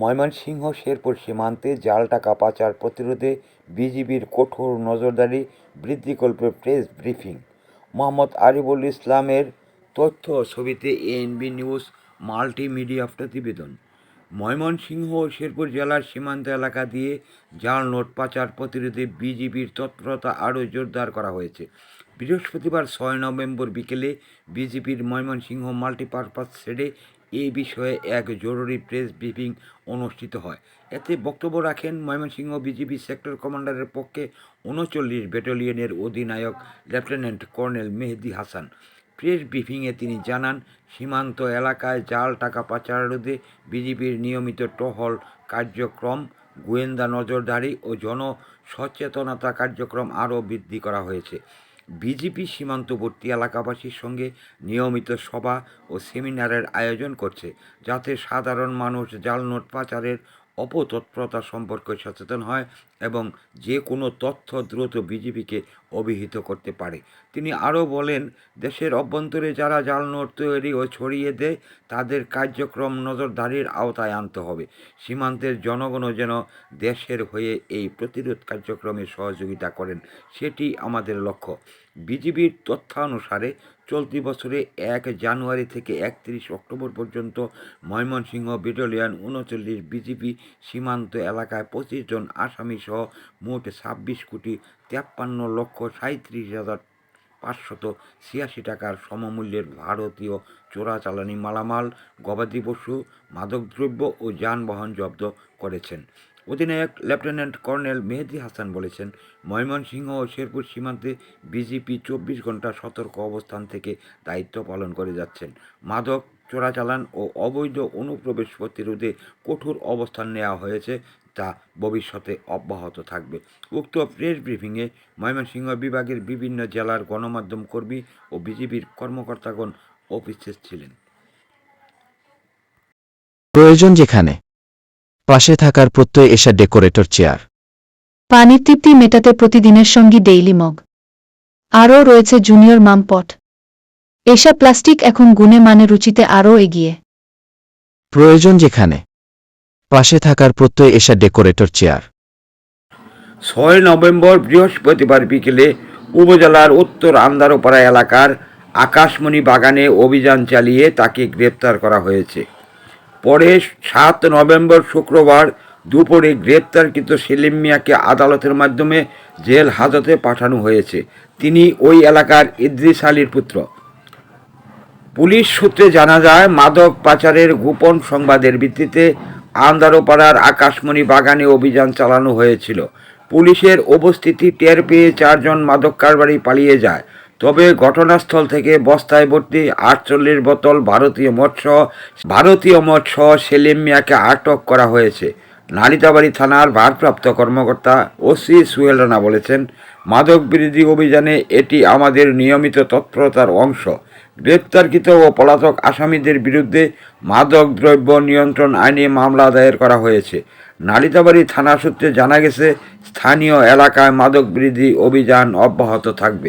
ময়মনসিংহ শেরপুর সীমান্তে জাল টাকা পাচার প্রতিরোধে বিজিবির কঠোর নজরদারি বৃদ্ধি করবে প্রেস ব্রিফিং। মোহাম্মদ আরিবুল ইসলামের তথ্য ছবিতে এএনবি নিউজ মাল্টিমিডিয়া প্রতিবেদন। ময়মনসিংহ ও শেরপুর জেলার সীমান্ত এলাকা দিয়ে জাল নোট পাচার প্রতিরোধে বিজিবির তৎপরতা আরও জোরদার করা হয়েছে। বৃহস্পতিবার ছয় নভেম্বর বিকেলে বিজিবির ময়মনসিংহ মাল্টিপারপাস শেডে এই বিষয়ে এক জরুরি প্রেস ব্রিফিং অনুষ্ঠিত হয়। এতে বক্তব্য রাখেন ময়মনসিংহ বিজিবি সেক্টর কমান্ডারের পক্ষে উনচল্লিশ ব্যাটালিয়নের অধিনায়ক lieutenant colonel Mehedi Hasan. Press ব্রিফিংয়ে তিনি জানান, সীমান্ত এলাকায় জাল টাকা পাচার রোধে বিজিবির নিয়মিত টহল কার্যক্রম, গোয়েন্দা নজরদারি ও জন সচেতনতা কার্যক্রম আরও বৃদ্ধি করা হয়েছে। বিজিপি সীমান্তবর্তী এলাকাবাসীর সঙ্গে নিয়মিত সভা ও সেমিনারের আয়োজন করছে, যাতে সাধারণ মানুষ জাল নোট পাচারের অপতৎপরতা সম্পর্কে সচেতন হয় এবং যে কোনো তথ্য দ্রুত বিজেপিকে অভিহিত করতে পারে। তিনি আরও বলেন, দেশের অভ্যন্তরে যারা জাল নোট তৈরি ও ছড়িয়ে দেয়, তাদের কার্যক্রম নজরদারির আওতায় আনতে হবে। সীমান্তের জনগণও যেন দেশের হয়ে এই প্রতিরোধ কার্যক্রমে সহযোগিতা করেন, সেটি আমাদের লক্ষ্য। বিজিবির তথ্যানুসারে চলতি বছরে এক জানুয়ারি থেকে একত্রিশ অক্টোবর পর্যন্ত ময়মনসিংহ ব্যাটালিয়ন উনচল্লিশ বিজিবি সীমান্ত এলাকায় পঁচিশ জন আসামি সহ মোট ছাব্বিশ কোটি তেপ্পান্ন লক্ষ সাঁত্রিশ হাজার পাঁচশত ছিয়াশি টাকার সমমূল্যের ভারতীয় চোরাচালানি মালামাল গবাদি পশু, মাদকদ্রব্য ও যানবাহন জব্দ করেছেন। অধিনায়ক লেফটেন্যান্ট কর্নেল মেহেদি হাসান বলেছেন, ময়মনসিংহ ও শেরপুর সীমান্তে বিজেপি চব্বিশ ঘণ্টা সতর্ক অবস্থান থেকে দায়িত্ব পালন করে যাচ্ছেন। মাদক চোরাচালান ও অবৈধ অনুপ্রবেশ প্রতিরোধে কঠোর অবস্থান নেওয়া হয়েছে তা ভবিষ্যতে অব্যাহত থাকবে। উক্ত প্রেস ব্রিফিংয়ে ময়মনসিংহ বিভাগের বিভিন্ন জেলার গণমাধ্যম কর্মী ও বিজেপির কর্মকর্তাগণ উপস্থিত ছিলেন। প্রয়োজন যেখানে। পাশে থাকার প্রত্যয় এসা ডেকোরেটর চেয়ার। পানির তৃপ্তি মেটাতে প্রতিদিনের সঙ্গী ডেইলি মগ। আরও রয়েছে জুনিয়র মাম পট। এসা প্লাস্টিক এখন গুণে মানে রুচিতে আরও এগিয়ে। প্রয়োজন যেখানে পাশে থাকার প্রত্যয় এসা ডেকোরেটর চেয়ার। ছয় নভেম্বর বৃহস্পতিবার বিকেলে উপজেলার উত্তর আন্দারোপাড়া এলাকার আকাশমণি বাগানে অভিযান চালিয়ে তাকে গ্রেপ্তার করা হয়েছে। পরে সাত নভেম্বর শুক্রবার দুপুরে গ্রেপ্তারকৃত সেলিম মিয়াকে আদালতের মাধ্যমে জেল হাজতে পাঠানো হয়েছে। তিনি ওই এলাকার ইদ্রিস আলীর পুত্র। পুলিশ সূত্রে জানা যায়, মাদক পাচারের গোপন সংবাদের ভিত্তিতে আন্দারোপাড়ার আকাশমণি বাগানে অভিযান চালানো হয়েছিল। পুলিশের উপস্থিতি টের পেয়ে চারজন মাদক কারবারি পালিয়ে যায়। তবে ঘটনাস্থল থেকে বস্তায় ভর্তি আটচল্লিশ বোতল ভারতীয় মৎস্য ভারতীয় মৎস্য সেলিম মিয়াকে আটক করা হয়েছে। নালিতাবাড়ি থানার ভারপ্রাপ্ত কর্মকর্তা ওসি সুহেল রানা বলেছেন, মাদক বিরোধী অভিযানে এটি আমাদের নিয়মিত তৎপরতার অংশ। গ্রেপ্তারকৃত ও পলাতক আসামিদের বিরুদ্ধে মাদক দ্রব্য নিয়ন্ত্রণ আইনে মামলা দায়ের করা হয়েছে। নালিতাবাড়ি থানা সূত্রে জানা গেছে, স্থানীয় এলাকায় মাদক বিরোধী অভিযান অব্যাহত থাকবে।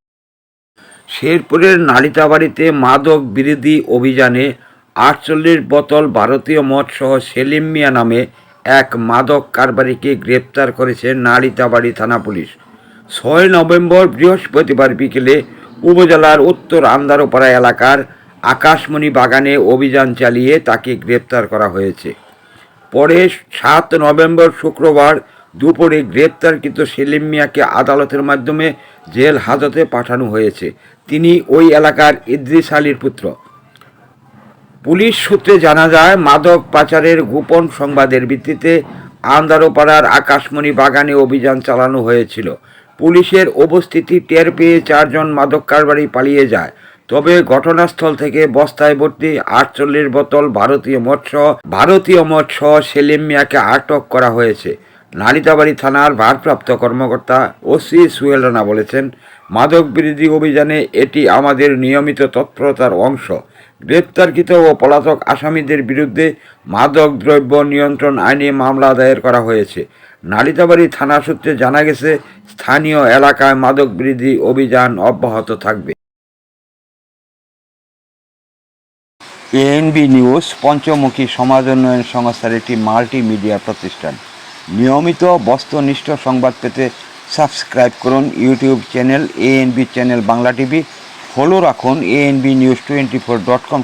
শেরপুরের নালিতাবাড়িতে মাদক বিরোধী অভিযানে আটচল্লিশ বোতল ভারতীয় মদ সহ সেলিম মিয়া নামে এক মাদক কারবারিকে গ্রেপ্তার করেছে নালিতাবাড়ি থানা পুলিশ। ছয় নভেম্বর বৃহস্পতিবার বিকেলে উপজেলার উত্তর আন্দারোপাড়া এলাকার আকাশমণি বাগানে অভিযান চালিয়ে তাকে গ্রেপ্তার করা হয়েছে। পরে সাত নভেম্বর শুক্রবার দুপুরে গ্রেপ্তারকৃত সেলিম মিয়াকে আদালতের মাধ্যমে জেল হাজতে পাঠানো হয়েছে। তিনি ওই এলাকার ইদ্রিস আলীর পুত্র। পুলিশ সূত্রে জানা যায়, মাদক পাচারের গোপন সংবাদের ভিত্তিতে আন্দারোপাড়ার আকাশমণি বাগানে অভিযান চালানো হয়েছিল। পুলিশের উপস্থিতি টের পেয়ে চারজন মাদক কারবারি পালিয়ে যায়। তবে ঘটনাস্থল থেকে বস্তায় ভর্তি আটচল্লিশ বোতল ভারতীয় মৎস্য ভারতীয় মৎস্য সেলিম মিয়াকে আটক করা হয়েছে। নালিতাবাড়ি থানার ভারপ্রাপ্ত কর্মকর্তা ওসি সুহেল রানা বলেছেন, মাদক বিরোধী অভিযানে এটি আমাদের নিয়মিত তৎপরতার অংশ। গ্রেপ্তারকৃত ও পলাতক আসামিদের বিরুদ্ধে মাদক দ্রব্য নিয়ন্ত্রণ আইনে মামলা দায়ের করা হয়েছে। নালিতাবাড়ি থানা সূত্রে জানা গেছে, স্থানীয় এলাকায় মাদক বিরোধী অভিযান অব্যাহত থাকবে। এএনবি নিউজ, পঞ্চমুখী সমাজ উন্নয়ন সংস্থার একটি মাল্টিমিডিয়া প্রতিষ্ঠান। নিয়মিত বস্তুনিষ্ঠ সংবাদ পেতে সাবস্ক্রাইব করুন YouTube channel ANB channel Bangla TV. Follow রাখুন ANB news twenty four dot com.